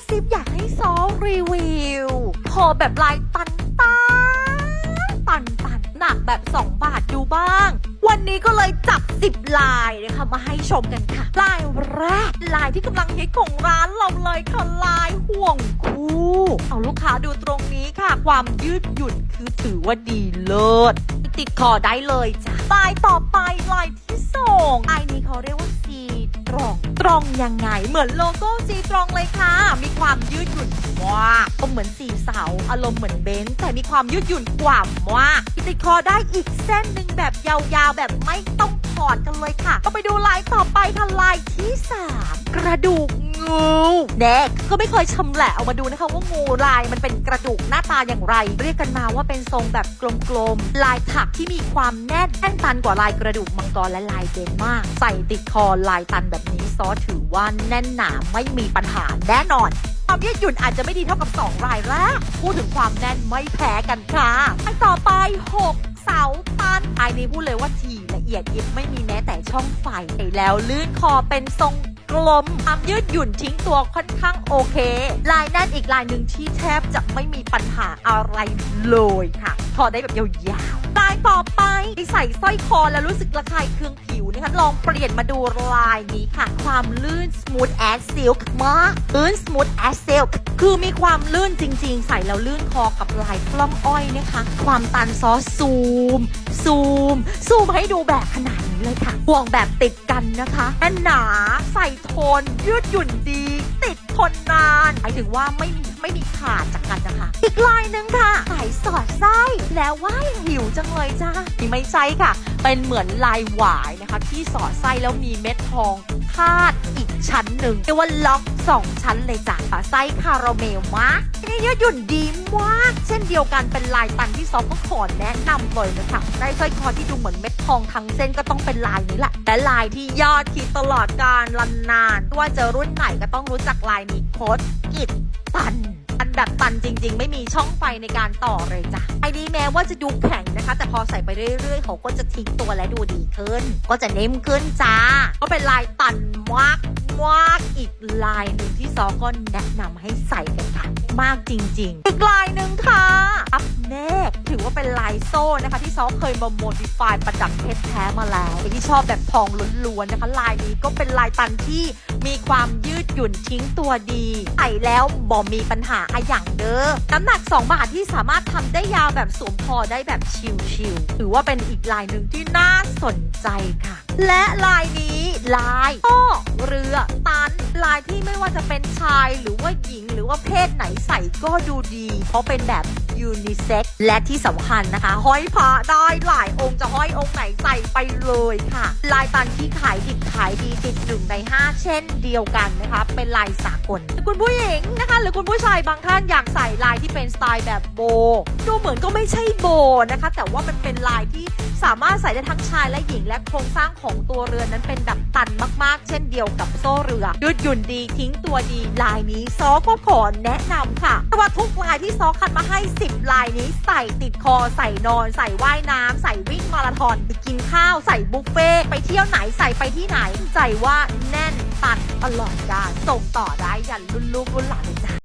ระซิบอยากให้ซอรีวิว พอแบบลายตันตันตันตันหนักแบบ 2 บาทดูบ้าง วันนี้ก็เลยจับ 10 ลายนะคะมาให้ชมกันค่ะ ลายแรกลายที่กำลังฮิตของร้านเราเลยค่ะลายห่วงคู่เอาลูกค้าดูตรงนี้ค่ะ ความยืดหยุ่นคือถือว่าดีเลิศติดคอได้เลยจ้ะลายต่อไปลายที่ งไอนี้เขาเรียกว่าซีตรอง ตรองยังไง เหมือนโลโก้ซีตรองเลยค่ะ มีความยืดหยุ่นมาก็เหมือนสีเสา อารมณ์เหมือนเบนซ์แต่มีความยืดหยุ่นกว่ามากติดคอได้อีกเส้นหนึ่งแบบยาวๆ แบบไม่ต้องถอดกันเลยค่ะ ก็ไปดูลายต่อไปค่ะลายที่สามกระดูก งูแน่ก็ไม่เคยชำแหละเอามาดูนะคะว่างูลายมันเป็นกระดูกหน้าตาอย่างไร เรียกกันมาว่าเป็นทรงแบบกลมๆลายถักที่มีความแน่นแน่นตันกว่าลายกระดูกมังกรและลายเดนมากใส่ติดคอลายตันแบบนี้ซอถือว่าแน่นหนาไม่มีปัญหาแน่นอนความยืดหยุ่นอาจจะไม่ดีเท่ากับ 2 รายแรก พูดถึงความแน่นไม่แพ้กันค่ะไปต่อไป 6 เสาตันไอันนี้พูดเลยว่าทีละเอียดยิบไม่มีแม้แต่ช่องไฟแล้วลื่นคอเป็นทรง กลมความยืดหยุ่นทิ้งตัวค่อนข้างโอเค ลายแน่นอีกลายหนึ่งที่แทบจะไม่มีปัญหาอะไรเลยค่ะถอดได้แบบยาวๆลายต่อไปที่ใส่สร้อยคอแล้วรู้สึกระคายเคืองผิวนะคะลองเปลี่ยนมาดูลายนี้ค่ะ ความลื่น smooth as silk มากลื่น smooth as silk คือมีความลื่นจริง ๆ ใส่แล้วลื่นคอกับลายกล้องอ้อยนะคะ ความตันซอสซูม ซูม ซูมให้ดูแบบขนาด เลยค่ะห่วงแบบติดกันนะคะแน่นหนา ใส่ทน ยืดหยุ่นดี ติดทนนานหมายถึงว่าไม่มีไม่มีขาดจากกันนะคะ อีกลายหนึ่งค่ะใส่สอดไส้แล้วว่ายหิวจังเลยจ้านี่ไม่ใช่ค่ะ เป็นเหมือนลายหวายนะคะ ที่สอดไส้แล้วมีเม็ดทอง พาดอีกชั้นหนึ่งเรียกว่าล็อกสองชั้นเลยจ้ะไส้คาราเมลมากนี่ยืดหยุ่นดีมากเช่นเดียวกันเป็นลายตันที่ซอฟก็ขอแนะนำเลยนะคะได้สร้อยคอที่ดูเหมือนเม็ดทองทั้งเส้นก็ต้องเป็นลายนี้แหละและลายที่ยอดคิดตลอดการลันนานว่าจะรุ่นไหนก็ต้องรู้จักลายนี้โคดกิดตัน อันแบบตันจริง ๆ ไม่มีช่องไฟในการต่อเลยจ้ะไอ้นี้แม้ว่าจะดูแข็งนะคะ แต่พอใส่ไปเรื่อยๆเขาก็จะทิ้งตัวและดูดีขึ้น ก็จะเนิ่มขึ้นจ้า ก็เป็นลายตันมากมากอีกลายหนึ่งที่ซอก็แนะนำให้ใส่กันค่ะมากจริง ๆ อีกลายหนึ่งค่ะ อัพเนกถือว่าเป็นลายโซ่นะคะ ที่ซอเคยมาโมดิฟายประดับเพชรแท้มาแล้วที่ชอบแบบทองล้วนๆนะคะ ลายนี้ก็เป็นลายตันที่ มีความยืดหยุ่นทิ้งตัวดีใส่แล้วบ่มีปัญหาอะอย่างเด้อน้ำหนัก 2 บาทที่สามารถทำได้ยาวแบบสวมคอได้แบบชิลๆถือว่าเป็นอีกลายหนึ่งที่น่าสนใจค่ะ และลายนี้ลายอ้อเรือตันลายที่ไม่ว่าจะเป็นชายหรือว่าหญิง หรือว่าเพศไหนใส่ก็ดูดี เพราะเป็นแบบ ยูนิเซ็กและที่สำคัญนะคะ ห้อยพระได้หลายองค์จะห้อยองค์ไหนใส่ไปเลยค่ะ ลายตันที่ขายดิบขายดีติดหนึ่งใน 5 เช่นเดียวกันนะคะ เป็นลายสากลคุณผู้หญิงนะคะ หรือคุณผู้ชายบางท่านอยากใส่ลายที่ สไตล์แบบโบ ดูเหมือนก็ไม่ใช่โบนะคะ แต่ว่ามันเป็นลายที่สามารถใส่ได้ทั้งชายและหญิง และโครงสร้างของตัวเรือนนั้นเป็นดับตันมากๆ เช่นเดียวกับโซ่เรือ ยืดหยุ่นดีทิ้งตัวดีลายนี้ซอก็ขอแนะนำค่ะเพราะว่าทุกลายที่ซอคัดมาให้ 10 ลายนี้ใส่ติดคอใส่นอน ใส่ว่ายน้ำใส่วิ่งมาราธอนไปกินข้าวใส่บุฟเฟ่ไปเที่ยวไหนใส่ไปที่ไหนใจว่าแน่นตันตลอดการส่งต่อได้ยันรุ่นลูกรุ่นหลานเลยจ้ะ